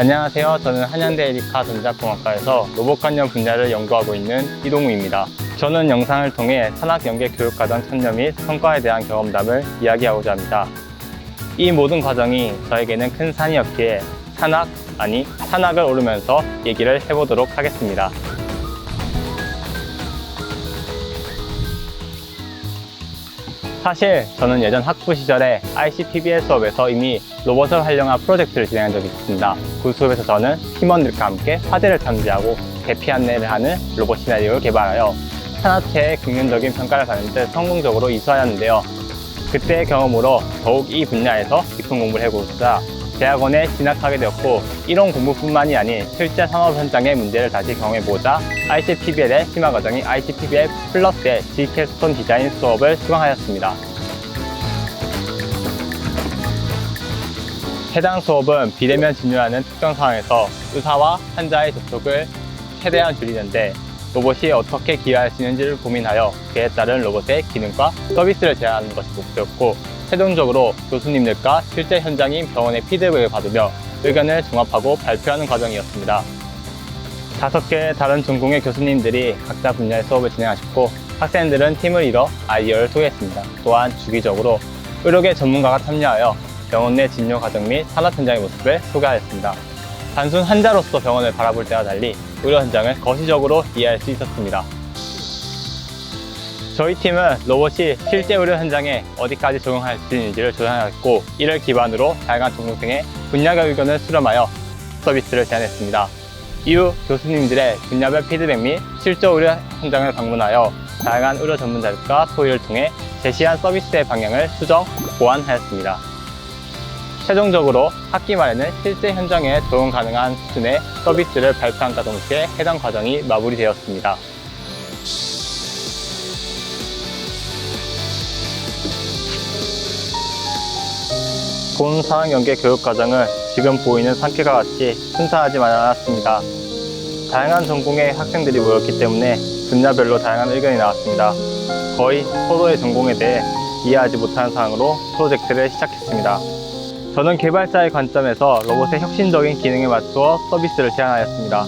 안녕하세요. 저는 한양대 에리카 전자공학과에서 로봇 관련 분야를 연구하고 있는 이동우입니다. 저는 영상을 통해 산학 연계 교육 과정 참여 및 성과에 대한 경험담을 이야기하고자 합니다. 이 모든 과정이 저에게는 큰 산이었기에 산학, 아니 산학을 오르면서 얘기를 해보도록 하겠습니다. 사실 저는 예전 학부 시절에 ICPBL 수업에서 이미 로봇을 활용한 프로젝트를 진행한 적이 있습니다. 그 수업에서 저는 팀원들과 함께 화재를 탐지하고 대피 안내를 하는 로봇 시나리오를 개발하여 산업체의 긍정적인 평가를 받는 데 성공적으로 이수하였는데요. 그때의 경험으로 더욱 이 분야에서 깊은 공부를 해보고자 대학원에 진학하게 되었고 이론 공부뿐만이 아닌 실제 산업 현장의 문제를 다시 경험해보자 ICPBL의 심화 과정인 ICPBL 플러스의 G캐스톤 디자인 수업을 수강하였습니다. 해당 수업은 비대면 진료하는 특정 상황에서 의사와 환자의 접촉을 최대한 줄이는데 로봇이 어떻게 기여할 수 있는지를 고민하여 그에 따른 로봇의 기능과 서비스를 제안하는 것이 목표였고 최종적으로 교수님들과 실제 현장인 병원의 피드백을 받으며 의견을 종합하고 발표하는 과정이었습니다. 다섯 개의 다른 전공의 교수님들이 각자 분야의 수업을 진행하셨고 학생들은 팀을 이뤄 아이디어를 소개했습니다. 또한 주기적으로 의료계 전문가가 참여하여 병원 내 진료 과정 및 산업 현장의 모습을 소개하였습니다. 단순 환자로서 병원을 바라볼 때와 달리 의료 현장을 거시적으로 이해할 수 있었습니다. 저희 팀은 로봇이 실제 의료 현장에 어디까지 적용할 수 있는지를 조사하였고 이를 기반으로 다양한 전공생의 분야별 의견을 수렴하여 서비스를 제안했습니다. 이후 교수님들의 분야별 피드백 및 실제 의료 현장을 방문하여 다양한 의료 전문자들과 소위를 통해 제시한 서비스의 방향을 수정, 보완하였습니다. 최종적으로 학기 말에는 실제 현장에 적용 가능한 수준의 서비스를 발표함과 동시에 해당 과정이 마무리되었습니다. 본 사학 연계 교육 과정은 지금 보이는 상태와 같이 순탄하지만 않았습니다. 다양한 전공의 학생들이 모였기 때문에 분야별로 다양한 의견이 나왔습니다. 거의 서로의 전공에 대해 이해하지 못하는 상황으로 프로젝트를 시작했습니다. 저는 개발자의 관점에서 로봇의 혁신적인 기능에 맞추어 서비스를 제안하였습니다.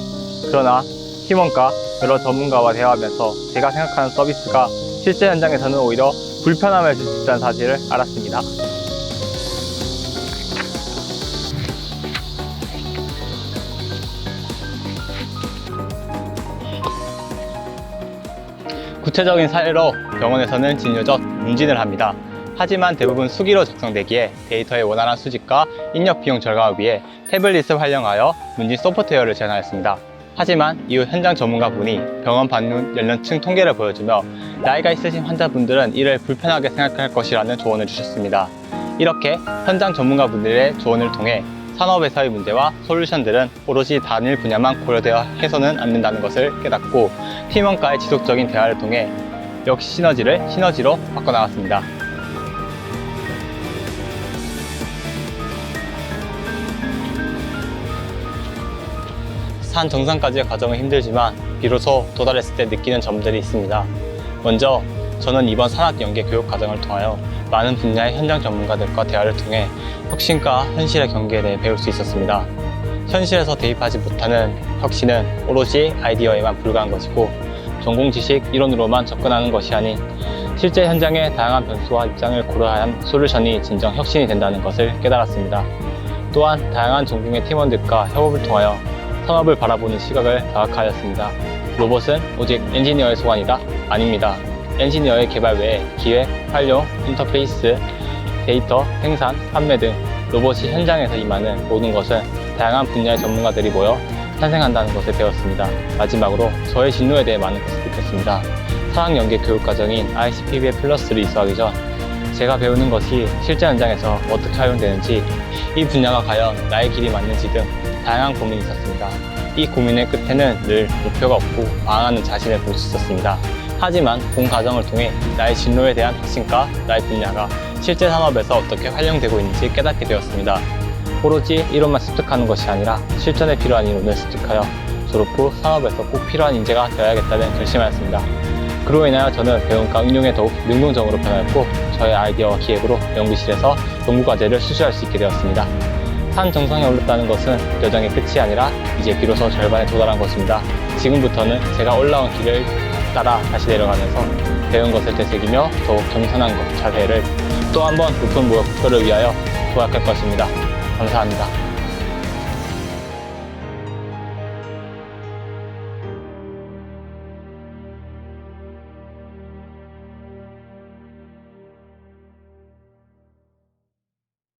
그러나 팀원과 여러 전문가와 대화하면서 제가 생각하는 서비스가 실제 현장에서는 오히려 불편함을 줄 수 있다는 사실을 알았습니다. 구체적인 사례로 병원에서는 진료적 문진을 합니다. 하지만 대부분 수기로 작성되기에 데이터의 원활한 수집과 입력 비용 절감을 위해 태블릿을 활용하여 문진 소프트웨어를 제안하였습니다. 하지만 이후 현장 전문가분이 병원 방문 연령층 통계를 보여주며 나이가 있으신 환자분들은 이를 불편하게 생각할 것이라는 조언을 주셨습니다. 이렇게 현장 전문가분들의 조언을 통해 산업에서의 문제와 솔루션들은 오로지 단일 분야만 고려되어 해서는 안 된다는 것을 깨닫고 팀원과의 지속적인 대화를 통해 역시 시너지를 시너지로 바꿔나갔습니다. 산 정상까지의 과정은 힘들지만 비로소 도달했을 때 느끼는 점들이 있습니다. 먼저 저는 이번 산학 연계 교육 과정을 통하여 많은 분야의 현장 전문가들과 대화를 통해 혁신과 현실의 경계에 대해 배울 수 있었습니다. 현실에서 대입하지 못하는 혁신은 오로지 아이디어에만 불과한 것이고 전공 지식 이론으로만 접근하는 것이 아닌 실제 현장의 다양한 변수와 입장을 고려한 솔루션이 진정 혁신이 된다는 것을 깨달았습니다. 또한 다양한 전공의 팀원들과 협업을 통하여 산업을 바라보는 시각을 다각하였습니다. 로봇은 오직 엔지니어의 소관이다? 아닙니다. 엔지니어의 개발 외에 기획, 활용, 인터페이스, 데이터, 생산, 판매 등 로봇이 현장에서 임하는 모든 것은 다양한 분야의 전문가들이 모여 탄생한다는 것을 배웠습니다. 마지막으로 저의 진로에 대해 많은 것을 느꼈습니다. 사학 연계 교육 과정인 ICPB의 플러스를 이수하기 전 제가 배우는 것이 실제 현장에서 어떻게 활용되는지 이 분야가 과연 나의 길이 맞는지 등 다양한 고민이 있었습니다. 이 고민의 끝에는 늘 목표가 없고 망하는 자신을 볼 수 있었습니다. 하지만 본 과정을 통해 나의 진로에 대한 핵심과 나의 분야가 실제 산업에서 어떻게 활용되고 있는지 깨닫게 되었습니다. 오로지 이론만 습득하는 것이 아니라 실전에 필요한 이론을 습득하여 졸업 후 산업에서 꼭 필요한 인재가 되어야겠다는 결심하였습니다. 그로 인하여 저는 배움과 응용에 더욱 능동적으로 변하였고 저의 아이디어와 기획으로 연구실에서 연구과제를 수주할 수 있게 되었습니다. 산 정상에 올랐다는 것은 여정의 끝이 아니라 이제 비로소 절반에 도달한 것입니다. 지금부터는 제가 올라온 길을 따라 다시 내려가면서 배운 것을 되새기며 더욱 겸손한 것, 자세를 또 한 번 높은 목표를 위하여 도약할 것입니다. 감사합니다.